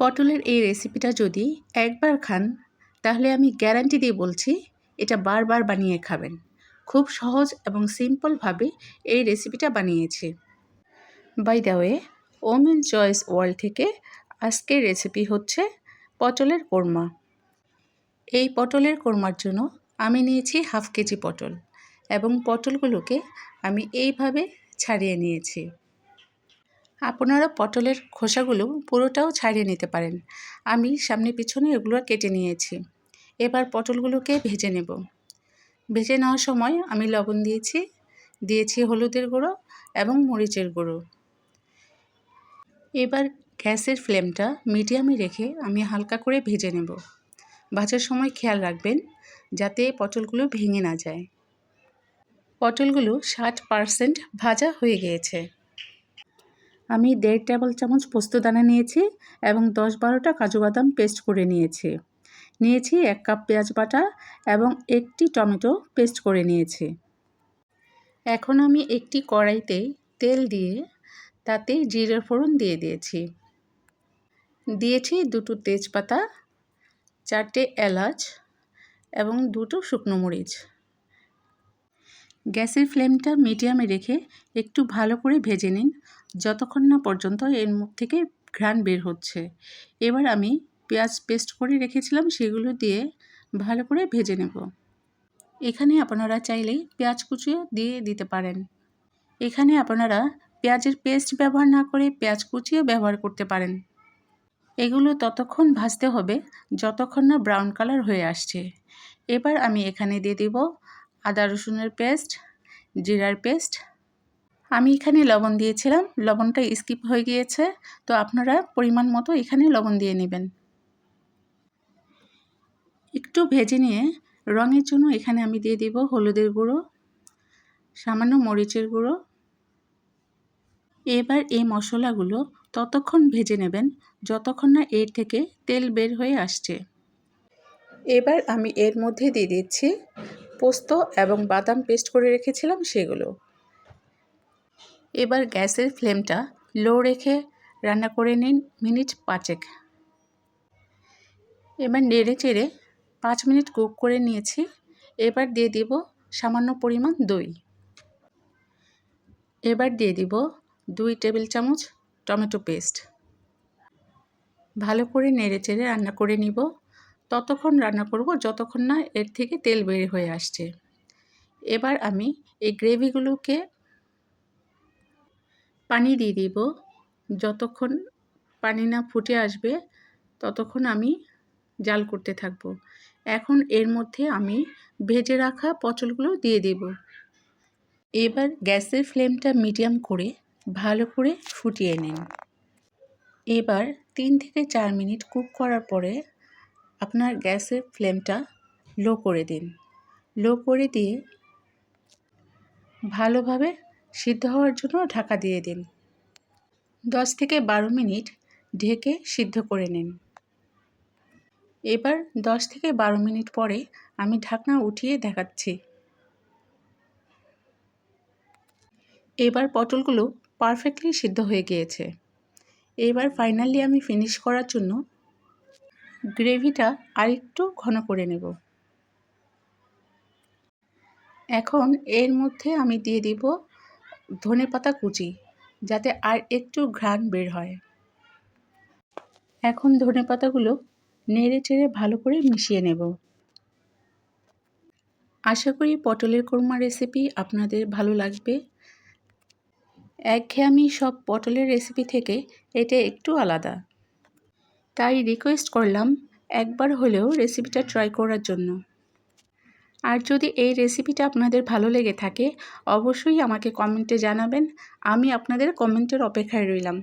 পটলের এই রেসিপিটা যদি একবার খান, তাহলে আমি গ্যারান্টি দিয়ে বলছি এটা বারবার বানিয়ে খাবেন। খুব সহজ এবং সিম্পলভাবে এই রেসিপিটা বানিয়েছি। By the way women choice world থেকে আজকের রেসিপি হচ্ছে পটলের কোরমা। এই পটলের কোরমার জন্য আমি নিয়েছি হাফ কেজি পটল এবং পটলগুলোকে আমি এইভাবে ছাড়িয়ে নিয়েছি। আপনারা পটলের খোসাগুলো পুরোটাও ছাড়িয়ে নিতে পারেন। আমি সামনে পিছনে এগুলো কেটে নিয়েছি। এবার পটলগুলোকে ভেজে নেব। ভেজে নেওয়ার সময় আমি লবণ দিয়েছি দিয়েছি হলুদের গুঁড়ো এবং মরিচের গুঁড়ো। এবার গ্যাসের ফ্লেমটা মিডিয়ামে রেখে আমি হালকা করে ভেজে নেব। ভাজার সময় খেয়াল রাখবেন যাতে পটলগুলো ভেঙে না যায়। পটলগুলো ষাট পারসেন্ট ভাজা হয়ে গিয়েছে। আমি দেড় টেবিল চামচ পোস্তদানা নিয়েছি এবং দশ বারোটা কাজু বাদাম পেস্ট করে নিয়েছি। নিয়েছি এক কাপ পেঁয়াজ বাটা এবং একটি টমেটো পেস্ট করে নিয়েছি। এখন আমি একটি কড়াইতে তেল দিয়ে তাতে জিরের ফোড়ন দিয়ে দিয়েছি। দিয়েছি দুটো তেজপাতা, চারটে এলাচ এবং দুটো শুকনো মরিচ। গ্যাসের ফ্লেমটা মিডিয়ামে রেখে একটু ভালো করে ভেজে নিন। যতক্ষণ না পর্যন্ত এর মুখ থেকে ঘ্রাণ বের হচ্ছে। এবার আমি পেঁয়াজ পেস্ট করে রেখেছিলাম, সেগুলো দিয়ে ভালো করে ভেজে নেব। এখানে আপনারা চাইলেই পেঁয়াজ কুচিও দিয়ে দিতে পারেন। এখানে আপনারা পেঁয়াজের পেস্ট ব্যবহার না করে পেঁয়াজ কুচিও ব্যবহার করতে পারেন। এগুলো ততক্ষণ ভাজতে হবে, যতক্ষণ না ব্রাউন কালার হয়ে আসছে। এবার আমি এখানে দিয়ে দেব আদা রসুনের পেস্ট, জিরার পেস্ট। আমি এখানে লবণ দিয়েছিলাম। লবণটা স্কিপ হয়ে গিয়েছে। তো আপনারা পরিমাণ মতো এখানে লবণ দিয়ে নেবেন। একটু ভেজে নিয়ে রঙের জন্য এখানে আমি দিয়ে দিব হলুদের গুঁড়ো, সামান্য মরিচের গুঁড়ো। এবার এই মশলাগুলো ততক্ষণ ভেজে নেবেন, যতক্ষণ না এর থেকে তেল বের হয়ে আসছে। এবার আমি এর মধ্যে দিয়ে দিচ্ছি পোস্ত এবং বাদাম পেস্ট করে রেখেছিলাম সেগুলো। এবার গ্যাসের ফ্লেমটা লো রেখে রান্না করে নিন মিনিট পাঁচেক। এবার নেড়ে চেড়ে পাঁচ মিনিট কুক করে নিয়েছি। এবার দিয়ে দিব সামান্য পরিমাণ দই। এবার দিয়ে দিব দুই টেবিল চামচ টমেটো পেস্ট। ভালো করে নেড়ে চেড়ে রান্না করে নিব। ততক্ষণ রান্না করব, যতক্ষণ না এর থেকে তেল বের হয়ে আসছে। এবার আমি এই গ্রেভিগুলোকে পানি দিয়ে দিব। যতক্ষণ পানি না ফুটে আসবে, ততক্ষণ আমি জাল করতে থাকব। এখন এর মধ্যে আমি ভেজে রাখা পচলগুলো দিয়ে দেব। এবার গ্যাসের ফ্লেমটা মিডিয়াম করে ভালো করে ফুটিয়ে নিন। এবার তিন থেকে চার মিনিট কুক করার পরে আপনার গ্যাসের ফ্লেমটা লো করে দিন। লো করে দিয়ে ভালোভাবে সিদ্ধ হওয়ার জন্য ঢাকা দিয়ে দিন। দশ থেকে বারো মিনিট ঢেকে সিদ্ধ করে নিন। এবার দশ থেকে বারো মিনিট পরে আমি ঢাকনা উঠিয়ে দেখাচ্ছি। এবার পটলগুলো পারফেক্টলি সিদ্ধ হয়ে গিয়েছে। এবার ফাইনালি আমি ফিনিশ করার জন্য গ্রেভিটা আরেকটু ঘন করে নেব। এখন এর মধ্যে আমি দিয়ে দিব ধনে পাতা কুচি, যাতে আর একটু ঘ্রাণ বের হয়। এখন ধনে পাতাগুলো নেড়ে চেড়ে ভালো করে মিশিয়ে নেব। আশা করি পটলের কোরমা রেসিপি আপনাদের ভালো লাগবে। একঘেয়েমি সব পটলের রেসিপি থেকে এটা একটু আলাদা। তাই রিকোয়েস্ট করলাম একবার হলেও রেসিপিটা ট্রাই করার জন্য। আর যদি এই রেসিপিটা আপনাদের ভালো লেগে থাকে, অবশ্যই আমাকে কমেন্টে জানাবেন, আমি আপনাদের কমেন্টের অপেক্ষায় রইলাম।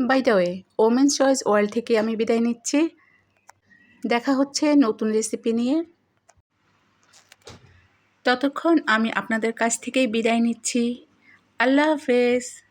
By the way women's choice world থেকে আমি বিদায় নিচ্ছি। দেখা হচ্ছে নতুন রেসিপি নিয়ে। ততক্ষণ আমি আপনাদের কাছ থেকেই বিদায় নিচ্ছি। আল্লাহ হাফেজ।